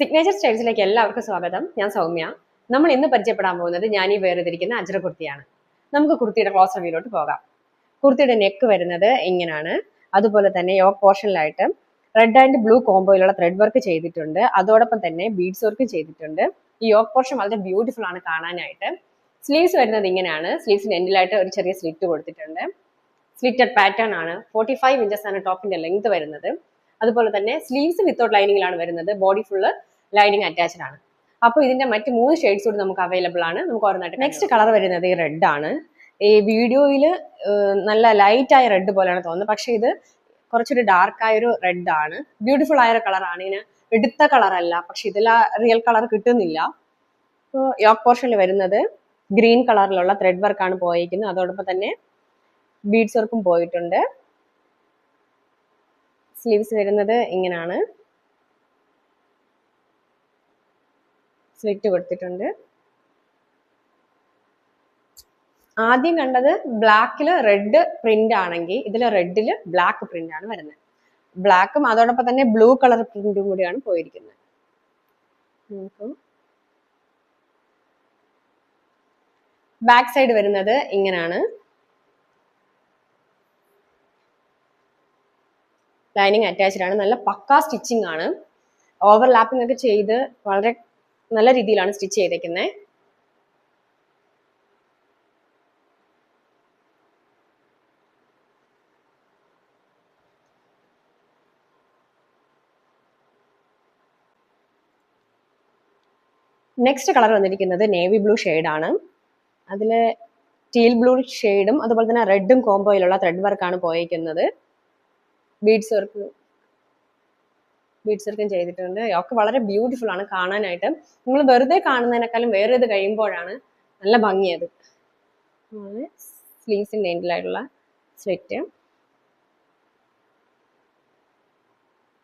Signature സ്റ്റൈൽസിലേക്ക് എല്ലാവർക്കും സ്വാഗതം. ഞാൻ സൗമ്യ. നമ്മൾ ഇന്ന് പരിചയപ്പെടാൻ പോകുന്നത് ഞാൻ ഈ വേർതിരിക്കുന്ന അജ്ര കുർത്തിയാണ്. നമുക്ക് കുർത്തിയുടെ ക്ലോസ് റിവ്യൂലോട്ട് പോകാം. കുർത്തിയുടെ നെക്ക് വരുന്നത് ഇങ്ങനെയാണ് അതുപോലെ തന്നെ യോക്ക് പോർഷനിലായിട്ട് റെഡ് ആൻഡ് ബ്ലൂ കോംബോയിലുള്ള ത്രെഡ് വർക്ക് ചെയ്തിട്ടുണ്ട്. അതോടൊപ്പം തന്നെ ബീഡ്സ് വർക്ക് ചെയ്തിട്ടുണ്ട്. ഈ യോക്ക് പോർഷൻ വളരെ ബ്യൂട്ടിഫുൾ ആണ് കാണാനായിട്ട്. സ്ലീവ്സ് വരുന്നത് ഇങ്ങനെയാണ് സ്ലീവ്സിന് എൻഡിലായിട്ട് ഒരു ചെറിയ സ്ലിറ്റ് കൊടുത്തിട്ടുണ്ട്. സ്ലിറ്റഡ് പാറ്റേൺ ആണ്. ഫോർട്ടി ഫൈവ് ഇഞ്ചസ് ആണ് ടോപ്പിന്റെ ലെങ്ത് വരുന്നത്. അതുപോലെ തന്നെ സ്ലീവ്സ് വിത്തൗട്ട് ലൈനിങ്ങിലാണ് വരുന്നത്. ബോഡി ഫുള്ള് ലൈനിങ് അറ്റാച്ച്ഡ് ആണ്. അപ്പോൾ ഇതിന്റെ മറ്റ് മൂന്ന് ഷെയ്ഡ്സ് കൂടി നമുക്ക് അവൈലബിൾ ആണ്. നമുക്ക് ഓരോന്നായിട്ട് നെക്സ്റ്റ് കളർ വരുന്നത് ഈ റെഡ് ആണ്. ഈ വീഡിയോയിൽ നല്ല ലൈറ്റ് ആയ റെഡ് പോലെയാണ് തോന്നുന്നത്. പക്ഷേ ഇത് കുറച്ചൊരു ഡാർക്ക് ആയ ഒരു റെഡ് ആണ്. ബ്യൂട്ടിഫുൾ ആയ ഒരു കളറാണ് ഇതിന് എടുത്ത കളർ അല്ല. പക്ഷെ ഇതിൽ ആ റിയൽ കളർ കിട്ടുന്നില്ല. സോ യോക്ക് പോർഷനിൽ വരുന്നത് ഗ്രീൻ കളറിലുള്ള ത്രെഡ് വർക്കാണ് പോയിരിക്കുന്നത് അതോടൊപ്പം തന്നെ ബീഡ്സ് വർക്കും പോയിട്ടുണ്ട്. സ്ലീവ്സ് വരുന്നത് ഇങ്ങനെയാണ് സ്ലിറ്റ് കൊടുത്തിട്ടുണ്ട്. ആദ്യം കണ്ടത് ബ്ലാക്കിൽ റെഡ് പ്രിന്റ് ആണെങ്കിൽ ഇതിൽ റെഡിൽ ബ്ലാക്ക് പ്രിന്റ് ആണ് വരുന്നത്. ബ്ലാക്കും അതോടൊപ്പം തന്നെ ബ്ലൂ കളർ പ്രിന്റും കൂടിയാണ് പോയിരിക്കുന്നത്. ബാക്ക് സൈഡ് വരുന്നത് ഇങ്ങനെയാണ് ലൈനിങ് അറ്റാച്ച്ഡ് ആണ്. നല്ല പക്കാ സ്റ്റിച്ചിങ് ആണ്. ഓവർലാപ്പിംഗ് ഒക്കെ ചെയ്ത് വളരെ നല്ല രീതിയിലാണ് സ്റ്റിച്ച് ചെയ്തേക്കുന്നത് നെക്സ്റ്റ് കളർ വന്നിരിക്കുന്നത് നേവി ബ്ലൂ ആണ്. അതിൽ ടീൽ ബ്ലൂ ഷെയ്ഡും അതുപോലെ തന്നെ റെഡും കോംബോയിലുള്ള ത്രെഡ് വർക്കാണ് പോയിരിക്കുന്നത് ബീഡ്സ് വർക്ക് ബീഡ്സ് വർക്കും ചെയ്തിട്ടുണ്ട്. ഒക്കെ വളരെ ബ്യൂട്ടിഫുൾ ആണ് കാണാനായിട്ട്. നിങ്ങൾ വെറുതെ കാണുന്നതിനേക്കാളും വേറെ ഇത് കഴിയുമ്പോഴാണ് നല്ല ഭംഗിയത്. സ്ലീവ്സിന്റെ എൻഡിലായിട്ടുള്ള സ്വെറ്റ്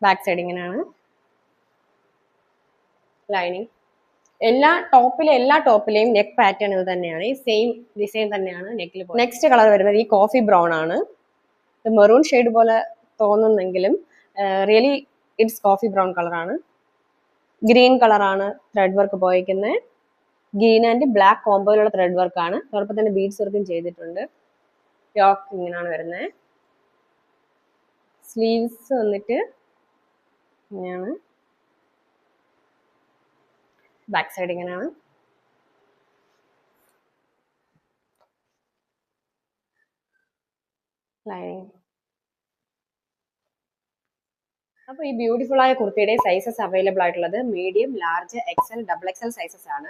ബാക്ക് സൈഡ് ഇങ്ങനെയാണ്. ലൈനിങ് എല്ലാ ടോപ്പിലെ എല്ലാ ടോപ്പിലെയും നെക്ക് പാറ്റേൺ ഇത് തന്നെയാണ്. ഈ സെയിം ഡിസൈൻ തന്നെയാണ് നെക്കിൽ നെക്സ്റ്റ് കളർ വരുന്നത് ഈ കോഫി ബ്രൗൺ ആണ്. മെറൂൺ ഷെയ്ഡ് പോലെ തോന്നുന്നെങ്കിലും റിയലി ഇറ്റ്സ് കോഫി ബ്രൗൺ കളറാണ് ഗ്രീൻ കളറാണ് ത്രെഡ് വർക്ക് പോയിരിക്കുന്നത് ഗ്രീൻ ആൻഡ് ബ്ലാക്ക് കോമ്പോയിലുള്ള ത്രെഡ് വർക്കാണ് അതോടൊപ്പം തന്നെ ബീഡ്സ് വർക്കും ചെയ്തിട്ടുണ്ട്. യോക്ക് ഇങ്ങനെയാണ് വരുന്നത് സ്ലീവ്സ് വന്നിട്ട് ഇങ്ങനെയാണ് ബാക്ക് സൈഡ് ഇങ്ങനെയാണ് ലൈനിങ് അപ്പോൾ ഈ ബ്യൂട്ടിഫുൾ ആയ കുർത്തിയുടെ സൈസസ് അവൈലബിൾ ആയിട്ടുള്ളത് medium large XL double XL sizes ആണ്.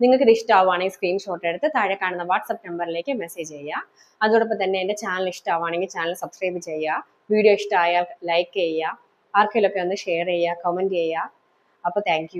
നിങ്ങൾക്ക് ഇത് ഇഷ്ടമാവുകയാണെങ്കിൽ സ്ക്രീൻഷോട്ട് എടുത്ത് താഴെ കാണുന്ന വാട്സപ്പ് നമ്പറിലേക്ക് മെസ്സേജ് ചെയ്യുക. അതോടൊപ്പം തന്നെ എന്റെ ചാനൽ ഇഷ്ടമാവുകയാണെങ്കിൽ ചാനൽ സബ്സ്ക്രൈബ് ചെയ്യുക. വീഡിയോ ഇഷ്ടമായാൽ ലൈക്ക് ചെയ്യുക. ആർക്കെങ്കിലുമൊക്കെ ഒന്ന് ഷെയർ ചെയ്യുക കമന്റ് ചെയ്യുക. അപ്പോൾ താങ്ക്